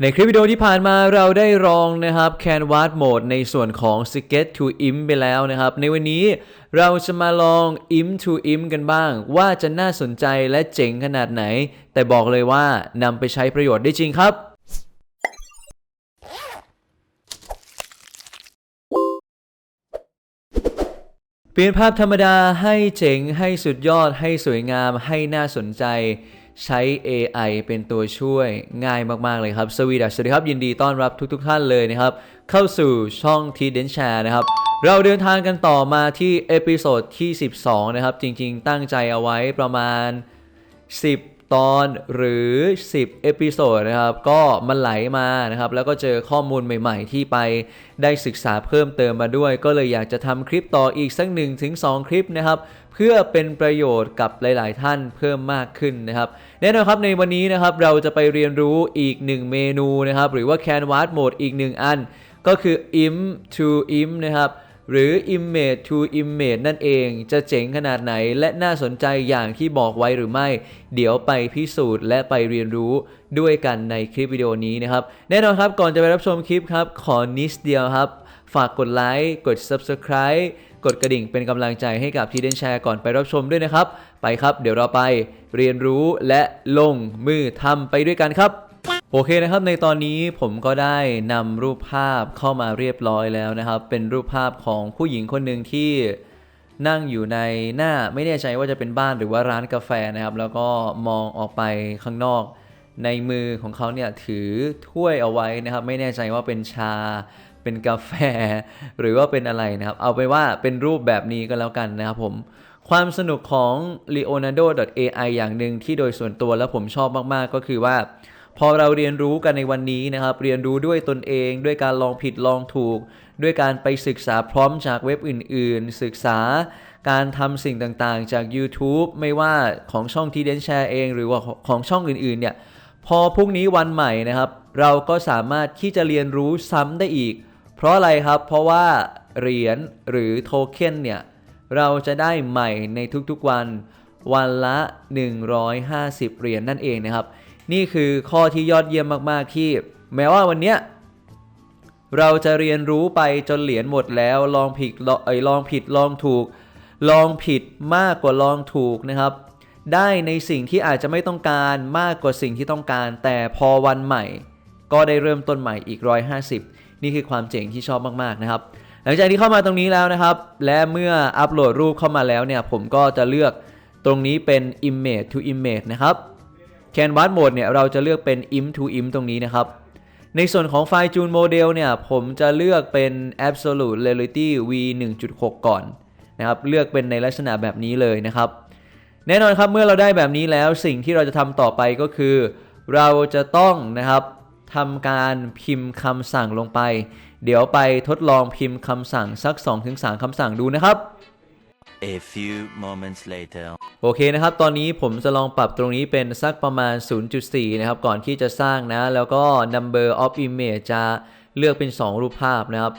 ในคลิปวิดีโอที่ผ่านมาเราได้ลองนะครับ Canvas Mode ในส่วนของ Sketch to Imp ไปแล้วนะครับ ในวันนี้เราจะมาลอง Imp to Imp กันบ้าง ว่าจะน่าสนใจและเจ๋งขนาดไหน แต่บอกเลยว่านำไปใช้ประโยชน์ได้จริงครับเปลี่ยนภาพธรรมดาให้เจ๋งให้สุดยอดให้สวยงามให้น่าสนใจ ใช้ AI เป็นตัวช่วยง่ายมาก ๆ เลยครับ สวีดัสสวัสดีครับ ยินดีต้อนรับทุกๆท่านเลยนะครับ เข้าสู่ช่องทีเดนแชร์นะครับ เราเดินทางกันต่อมาที่เอพิโซดที่ 12 นะครับ จริง ๆ ตั้งใจเอาไว้ประมาณ 10 ตอนหรือ 10 เอพิโซดนะครับ ก็มันไหลมานะครับ แล้วก็เจอข้อมูลใหม่ๆ ที่ไปได้ศึกษาเพิ่มเติมมาด้วย ก็เลยอยากจะทำคลิปต่ออีกสัก1นถึงสคลิปนะครับ เพื่อเป็นประโยชน์กับหลาย ๆ ท่านเพิ่มมากขึ้นนะครับ แน่นอนครับในวันนี้นะครับเราจะไปเรียนรู้อีก 1 เมนูนะครับ หรือว่า Canvas Mode อีก 1 อัน ก็คือ Im to Im นะครับ หรือ Image to Image นั่นเองจะเจ๋งขนาดไหนและน่าสนใจอย่างที่บอกไว้หรือไม่ เดี๋ยวไปพิสูจน์และไปเรียนรู้ด้วยกันในคลิปวิดีโอนี้นะครับ แน่นอนครับก่อนจะไปรับชมคลิปครับ ขอนิดเดียวครับ ฝากกดไลค์กด Subscribe กดกระดิ่งเป็นกำลังใจให้กับทีเดนแชร์ก่อนไปรับชมด้วยนะครับ ไปครับ เดี๋ยวเราไปเรียนรู้และลงมือทำไปด้วยกันครับ โอเคนะครับในตอนนี้ผมก็ได้นำรูปภาพเข้ามาเรียบร้อยแล้วนะครับ เป็นรูปภาพของผู้หญิงคนหนึ่งที่นั่งอยู่ในหน้าไม่แน่ใจว่าจะเป็นบ้านหรือว่าร้านกาแฟนะครับ แล้วก็มองออกไปข้างนอก ในมือของเขาเนี่ยถือถ้วยเอาไว้นะครับ ไม่แน่ใจว่าเป็นชา เป็นกาแฟ หรือว่าเป็นอะไรนะครับ เอาไปว่าเป็นรูปแบบนี้ก็แล้วกันนะครับผมความสนุกของ leonardo.ai อย่างหนึ่งที่โดยส่วนตัวแล้วผมชอบมากๆก็คือว่า พอเราเรียนรู้กันในวันนี้นะครับ เรียนรู้ด้วยตนเอง ด้วยการลองผิดลองถูก ด้วยการไปศึกษาพร้อมจากเว็บอื่น ๆ ศึกษาการทำสิ่งต่างๆ จาก YouTube ไม่ว่าของช่องทีเดนแชร์เอง หรือว่าของช่องอื่น ๆ เนี่ย พอพรุ่งนี้วันใหม่นะครับ เราก็สามารถที่จะเรียนรู้ซ้ำได้อีก เพราะอะไรครับ เพราะว่าเหรียญหรือโทเค็นเนี่ย เราจะได้ใหม่ในทุกๆวัน วันละ 150 เหรียญนั่นเองนะครับ นี่คือข้อที่ยอดเยี่ยมมากๆที่ แม้ว่าวันเนี้ยเราจะเรียนรู้ไปจนเหรียญหมดแล้วลองผิดลองเอยลองผิดลองถูก ลองผิดมากกว่าลองถูกนะครับ ได้ในสิ่งที่อาจจะไม่ต้องการมากกว่าสิ่งที่ต้องการ แต่พอวันใหม่ ก็ได้เริ่มต้นใหม่อีก 150 นี่คือความเจ๋งที่ชอบมากๆนะครับ หลังจากที่เข้ามาตรงนี้แล้วนะครับ และเมื่ออัปโหลดรูปเข้ามาแล้วเนี่ยผมก็จะเลือกตรงนี้เป็น image to image นะครับ Canvas Mode เนี่ยเราจะเลือกเป็น Imp to Imp ตรงนี้นะครับ ในส่วนของไฟล์จูนโมเดลเนี่ยผมจะเลือกเป็น Absolute Reality V 1.6 ก่อนนะครับเลือกเป็นในลักษณะแบบนี้เลยนะครับ แน่นอนครับเมื่อเราได้แบบนี้แล้วสิ่งที่เราจะทำต่อไปก็คือ เราจะต้องนะครับทำการพิมพ์คำสั่งลงไป เดี๋ยวไปทดลองพิมพ์คำสั่งสัก 2-3คำสั่งดูนะครับ A few moments later. โอเคนะครับ ตอนนี้ผมจะลองปรับตรงนี้เป็นสักประมาณ 0.4 นะครับ ก่อนที่จะสร้างนะ แล้วก็ number of image จะเลือกเป็น 2 รูปภาพนะครับ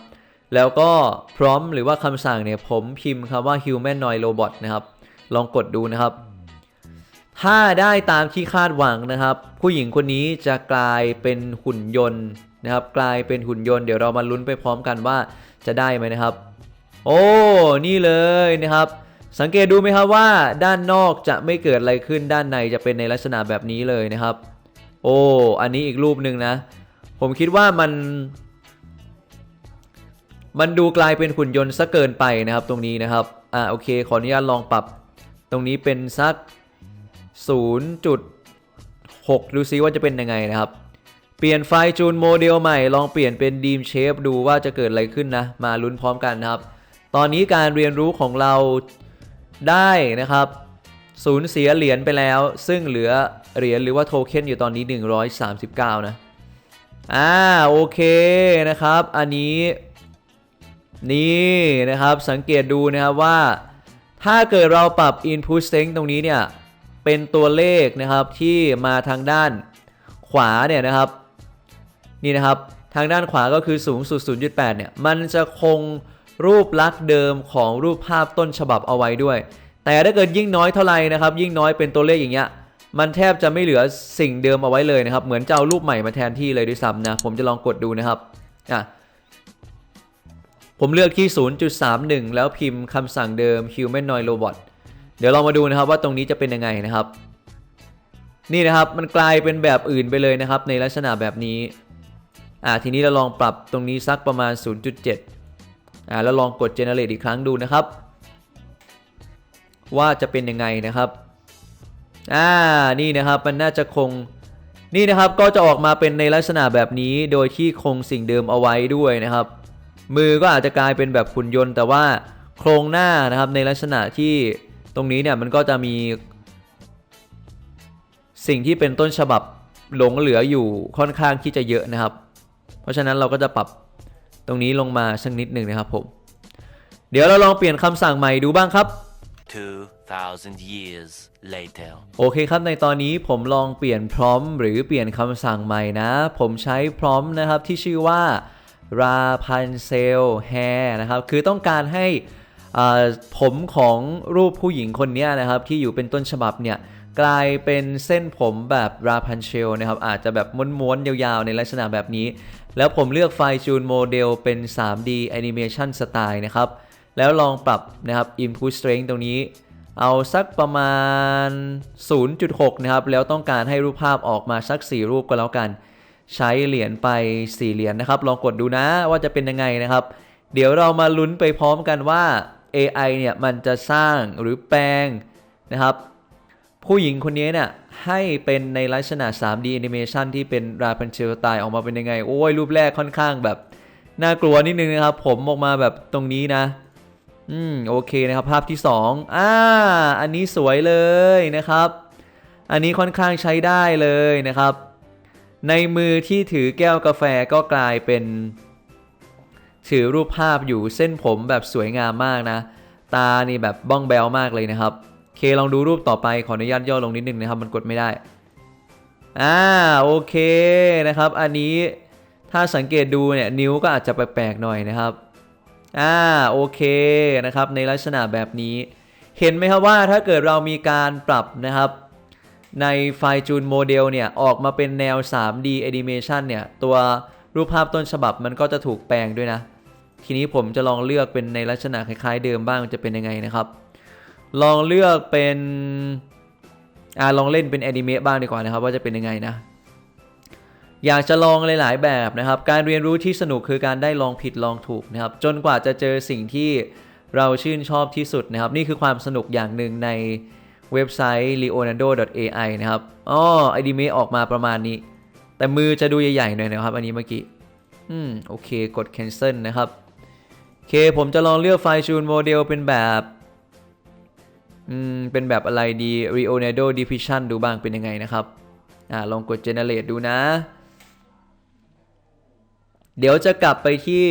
แล้วก็พร้อมหรือว่าคำสั่งเนี่ย ผมพิมพ์คำว่า humanoid robot นะครับ ลองกดดูนะครับ ถ้าได้ตามที่คาดหวังนะครับ ผู้หญิงคนนี้จะกลายเป็นหุ่นยนต์นะครับ กลายเป็นหุ่นยนต์ เดี๋ยวเรามาลุ้นไปพร้อมกันว่าจะได้ไหมนะครับ โอ้นี่เลยนะครับ สังเกตดูไหมครับว่าด้านนอกจะไม่เกิดอะไรขึ้นด้านในจะเป็นในลักษณะแบบนี้เลยนะครับ โอ้อันนี้อีกรูปหนึ่งนะ ผมคิดว่ามัน มันดูกลายเป็นหุ่นยนต์ซะเกินไปนะครับตรงนี้นะครับอ่าโอเค ขออนุญาตลองปรับ ตรงนี้เป็นสัก0.6 ดูซิว่าจะเป็นยังไงนะครับ เปลี่ยนไฟจูนโมเดลใหม่ ลองเปลี่ยนเป็นดีมเชฟดูว่าจะเกิดอะไรขึ้นนะ มาลุ้นพร้อมกันนะครับ ตอนนี้การเรียนรู้ของเราได้นะครับสูญเสียเหรียญไปแล้ว ซึ่งเหลือเหรียญหรือว่าโทเค็นอยู่ตอนนี้ 139 นะ อ่าโอเคนะครับ อันนี้ นี่นะครับสังเกตดูนะครับว่า ถ้าเกิดเราปรับ input strength ตรงนี้เนี่ย เป็นตัวเลขนะครับที่มาทางด้านขวาเนี่ยนะครับ นี่นะครับ ทางด้านขวาก็คือสูงสุด 0.8 เนี่ย มันจะคง รูปลักษณ์เดิมของรูปภาพต้นฉบับเอาไว้ด้วย แต่ถ้าเกิดยิ่งน้อยเท่าไหร่นะครับ ยิ่งน้อยเป็นตัวเลขอย่างเงี้ยมันแทบจะไม่เหลือสิ่งเดิมเอาไว้เลยนะครับ เหมือนจะเอารูปใหม่มาแทนที่เลยด้วยซ้ำนะ ผมจะลองกดดูนะครับอะผมเลือกที่ 0.31 แล้วพิมพ์คำสั่งเดิม humanoid robot เดี๋ยวเรามาดูนะครับว่าตรงนี้จะเป็นยังไงนะครับ นี่นะครับมันกลายเป็นแบบอื่นไปเลยนะครับ ในลักษณะแบบนี้อ่าทีนี้เราลองปรับตรงนี้สักประมาณ 0.7 อ่าแล้วลองกด generate อีกครั้งดูนะครับ ว่าจะเป็นยังไงนะครับอ่านี่นะครับมันน่าจะคงนี่นะครับก็จะออกมาเป็นในลักษณะแบบนี้โดยที่คงสิ่งเดิมเอาไว้ด้วยนะครับ มือก็อาจจะกลายเป็นแบบหุ่นยนต์ แต่ว่าโครงหน้านะครับในลักษณะที่ตรงนี้เนี่ยมันก็จะมี สิ่งที่เป็นต้นฉบับหลงเหลืออยู่ค่อนข้างที่จะเยอะนะครับ เพราะฉะนั้นเราก็จะปรับ ตรงนี้ลงมาสักนิดหนึ่งนะครับผม เดี๋ยวเราลองเปลี่ยนคำสั่งใหม่ดูบ้างครับ 2,000 years later. โอเคครับในตอนนี้ผมลองเปลี่ยนพร้อมหรือเปลี่ยนคำสั่งใหม่นะ ผมใช้พร้อมนะครับที่ชื่อว่า Rapunzel Hair นะครับ คือต้องการให้อ่าผมของรูปผู้หญิงคนเนี้ยนะครับ ที่อยู่เป็นต้นฉบับเนี่ย กลายเป็นเส้นผมแบบ Rapunzel นะครับอาจจะแบบม้วนๆ ยาวๆ ในลักษณะแบบนี้ แล้วผมเลือกไฟจูนโมเดลเป็น 3D Animation Style นะครับ แล้วลองปรับนะครับ Input Strength ตรงนี้ เอาสักประมาณ 0.6 นะครับ แล้วต้องการให้รูปภาพออกมาสัก 4 รูปก็แล้วกัน ใช้เหรียญไป 4 เหรียญนะครับ ลองกดดูนะว่าจะเป็นยังไงนะครับ เดี๋ยวเรามาลุ้นไปพร้อมกันว่า AI เนี่ยมันจะสร้างหรือแปลงนะครับ ผู้หญิงคนนี้เนี่ยให้เป็นในลักษณะ 3D animation ที่เป็น Rapunzel style ออกมาเป็นยังไง โอ้ยรูปแรกค่อนข้างแบบ น่ากลัวนิดนึงนะครับ ผมออกมาแบบตรงนี้นะ อืมโอเคนะครับภาพที่ 2อ่าอันนี้สวยเลยนะครับ อันนี้ค่อนข้างใช้ได้เลยนะครับ ในมือที่ถือแก้วกาแฟก็กลายเป็น ถือรูปภาพอยู่เส้นผมแบบสวยงามมากนะ ตานี่แบบบ้องแบวมากเลยนะครับ เคลองดูรูปต่อไปขออนุญาตย่อลงนิดนึงนะครับ มันกดไม่ได้อ่าโอเคนะครับ อันนี้ถ้าสังเกตดูเนี่ยนิ้วก็อาจจะแปลกๆหน่อยนะครับอ่าโอเคนะครับในลักษณะแบบนี้ เห็นไหมครับว่าถ้าเกิดเรามีการปรับนะครับ ในไฟล์จูนโมเดลเนี่ยออกมาเป็นแนว 3D Animation เนี่ยตัวรูปภาพต้นฉบับมันก็จะถูกแปลงด้วยนะ ทีนี้ผมจะลองเลือกเป็นในลักษณะคล้ายๆเดิมบ้างจะเป็นยังไงนะครับ ลองเลือกเป็นอ่าลองเล่นเป็นแอนิเมะบ้างดีกว่านะครับ ว่าจะเป็นยังไงนะ อยากจะลองหลายๆแบบนะครับ การเรียนรู้ที่สนุกคือการได้ลองผิดลองถูกนะครับ จนกว่าจะเจอสิ่งที่เราชื่นชอบที่สุดนะครับ นี่คือความสนุกอย่างหนึ่งในเว็บไซต์ leonardo.ai นะครับอ๋อไอดีเมออกมาประมาณนี้ แต่มือจะดูใหญ่ๆหน่อยนะครับ อันนี้เมื่อกี้ อืม โอเค กด cancel นะครับ โอเค ผมจะลองเลือกไฟล์จูนโมเดลเป็นแบบ อืมเป็นแบบอะไรดี Leonardo Diffusion ดูบ้างเป็นยังไงนะครับอ่าลองกด generate ดูนะ เดี๋ยวจะกลับไปที่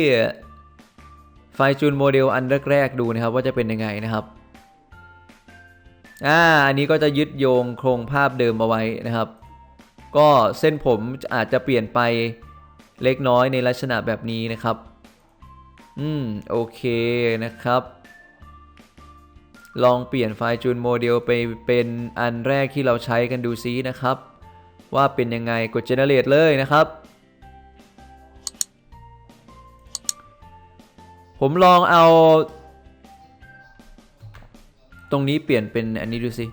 ไฟจูนโมเดลอันแรกๆดูนะครับว่าจะเป็นยังไงนะครับอ่าอันนี้ก็จะยึดโยงโครงภาพเดิมเอาไว้นะครับ ก็เส้นผมอาจจะเปลี่ยนไปเล็กน้อยในลักษณะแบบนี้นะครับ อืม โอเคนะครับ ลองเปลี่ยนไฟล์จูนโมเดลไปเป็นอันแรกที่เราใช้กันดูซินะครับ ว่าเป็นยังไงกด generate เลยนะครับ ผมลองเอา ตรงนี้เปลี่ยนเป็นอันนี้ดูสิ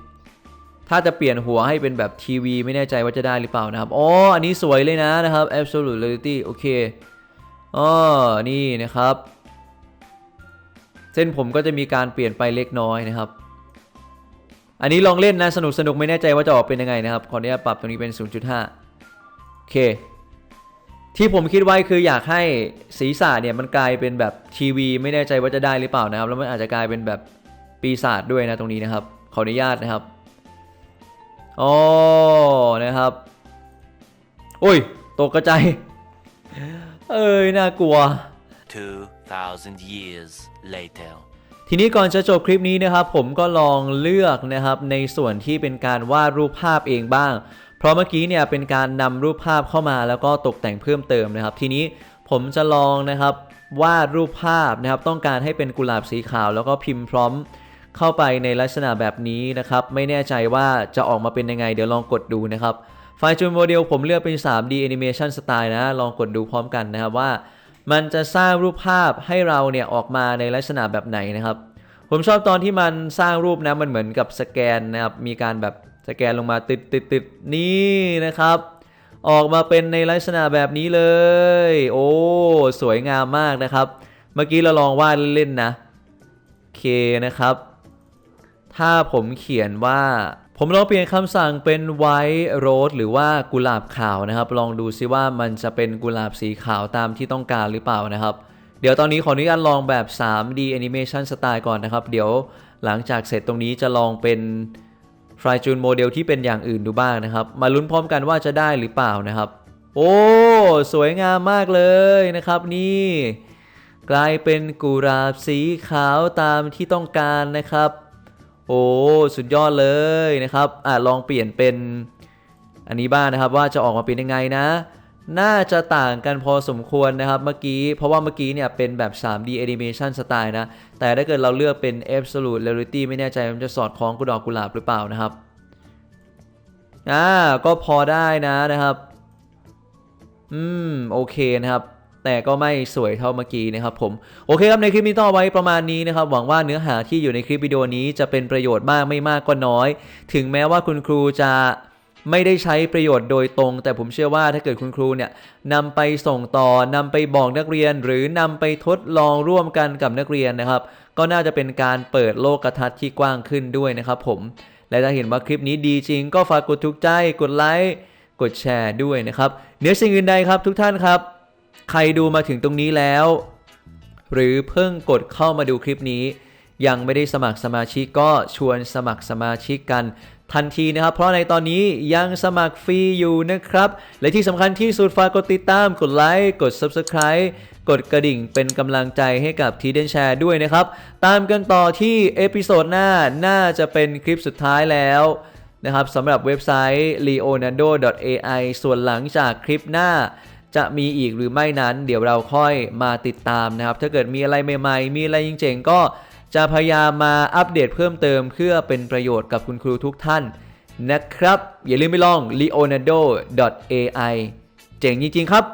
ถ้าจะเปลี่ยนหัวให้เป็นแบบทีวีไม่แน่ใจว่าจะได้หรือเปล่านะครับ อ๋อ อันนี้สวยเลยนะนะครับ absolute reality โอเคอ๋อนี่นะครับ เส้นผมก็จะมีการเปลี่ยนไปเล็กน้อยนะครับ อันนี้ลองเล่นนะสนุกสนุกไม่แน่ใจว่าจะออกเป็นยังไงนะครับขออนุญาตปรับตรงนี้เป็น 0.5โอเค ที่ผมคิดไว้คืออยากให้ศีรษะเนี่ยมันกลายเป็นแบบทีวี ไม่แน่ใจว่าจะได้หรือเปล่านะครับ แล้วมันอาจจะกลายเป็นแบบปีศาจด้วยนะตรงนี้นะครับ ขออนุญาตนะครับอ๋อนะครับโอ้ยตกกระจายเอ้ยน่ากลัว 2,000 years later. ทีนี้ก่อนจะจบคลิปนี้นะครับ ผมก็ลองเลือกนะครับในส่วนที่เป็นการวาดรูปภาพเองบ้าง เพราะเมื่อกี้เนี่ยเป็นการนำรูปภาพเข้ามาแล้วก็ตกแต่งเพิ่มเติมนะครับ ทีนี้ผมจะลองนะครับวาดรูปภาพนะครับ ต้องการให้เป็นกุหลาบสีขาว แล้วก็พิมพ์พร้อมเข้าไปในลักษณะแบบนี้นะครับ ไม่แน่ใจว่าจะออกมาเป็นยังไง เดี๋ยวลองกดดูนะครับไฟล์จูนโมเดลผมเลือกเป็น 3D Animation Style นะ ลองกดดูพร้อมกันนะครับว่า มันจะสร้างรูปภาพให้เราเนี่ยออกมาในลักษณะแบบไหนนะครับ ผมชอบตอนที่มันสร้างรูปนะมันเหมือนกับสแกนนะครับมีการแบบสแกนลงมาติดติดติดนี่นะครับ ออกมาเป็นในลักษณะแบบนี้เลย โอ้สวยงามมากนะครับ เมื่อกี้เราลองวาดเล่นๆนะโอเคนะครับ ถ้าผมเขียนว่า ผมลองเปลี่ยนคำสั่งเป็น white rose หรือว่ากุหลาบขาวนะครับ ลองดูซิว่ามันจะเป็นกุหลาบสีขาวตามที่ต้องการหรือเปล่านะครับ เดี๋ยวตอนนี้ขออนุญาตลองแบบ 3D animation style ก่อนนะครับ เดี๋ยวหลังจากเสร็จตรงนี้จะลองเป็นฟลายจูนโมเดลที่เป็นอย่างอื่นดูบ้างนะครับ มาลุ้นพร้อมกันว่าจะได้หรือเปล่านะครับ โอ้ สวยงามมากเลยนะครับนี่ กลายเป็นกุหลาบสีขาวตามที่ต้องการนะครับ โอ้สุดยอดเลยนะครับอะลองเปลี่ยนเป็นอันนี้บ้างนะครับว่าจะออกมาเป็นยังไงนะ น่าจะต่างกันพอสมควรนะครับเมื่อกี้ เพราะว่าเมื่อกี้เนี่ยเป็นแบบ 3D animation style นะ แต่ถ้าเกิดเราเลือกเป็น absolute reality ไม่แน่ใจมันจะสอดคล้องกุดอกกุหลาบหรือเปล่านะครับอ่าก็พอได้นะนะครับ อืม โอเคนะครับ แต่ก็ไม่สวยเท่าเมื่อกี้นะครับผมโอเคครับในคลิปนี้ต้อไว้ประมาณนี้นะครับหวังว่าเนื้อหาที่อยู่ในคลิปวิดีโอนี้จะเป็นประโยชน์มากไม่มากก็น้อย ถึงแม้ว่าคุณครูจะไม่ได้ใช้ประโยชน์โดยตรง แต่ผมเชื่อว่าถ้าเกิดคุณครูเนี่ยนำไปส่งต่อนำไปบอกนักเรียน หรือนำไปทดลองร่วมกันกับนักเรียนนะครับ ก็น่าจะเป็นการเปิดโลกทัศน์ที่กว้างขึ้นด้วยนะครับผมและถ้าเห็นว่าคลิปนี้ดีจริง ก็ฝากกดถูกใจกดไลค์กดแชร์ด้วยนะครับเหนือสิ่งอื่นใดครับทุกท่านครับ ใครดูมาถึงตรงนี้แล้ว หรือเพิ่งกดเข้ามาดูคลิปนี้ ยังไม่ได้สมัครสมาชิกก็ชวนสมัครสมาชิกกันทันทีนะครับ เพราะในตอนนี้ยังสมัครฟรีอยู่นะครับ และที่สำคัญที่สุดฝากกดติดตาม กดไลค์ กด Subscribe กดกระดิ่งเป็นกำลังใจให้กับทีเดนแชร์ด้วยนะครับ ตามกันต่อที่เอพิโซดหน้าน่าจะเป็นคลิปสุดท้ายแล้วนะครับสำหรับเว็บไซต์ leonardo.ai ส่วนหลังจากคลิปหน้า จะมีอีกหรือไม่นั้น เดี๋ยวเราค่อยมาติดตามนะครับ ถ้าเกิดมีอะไรใหม่ๆ มีอะไรเจ๋งๆก็จะพยายามมาอัปเดตเพิ่มเติมเพื่อเป็นประโยชน์กับคุณครูทุกท่านนะครับ อย่าลืมไปลอง leonardo.ai เจ๋งจริงๆครับ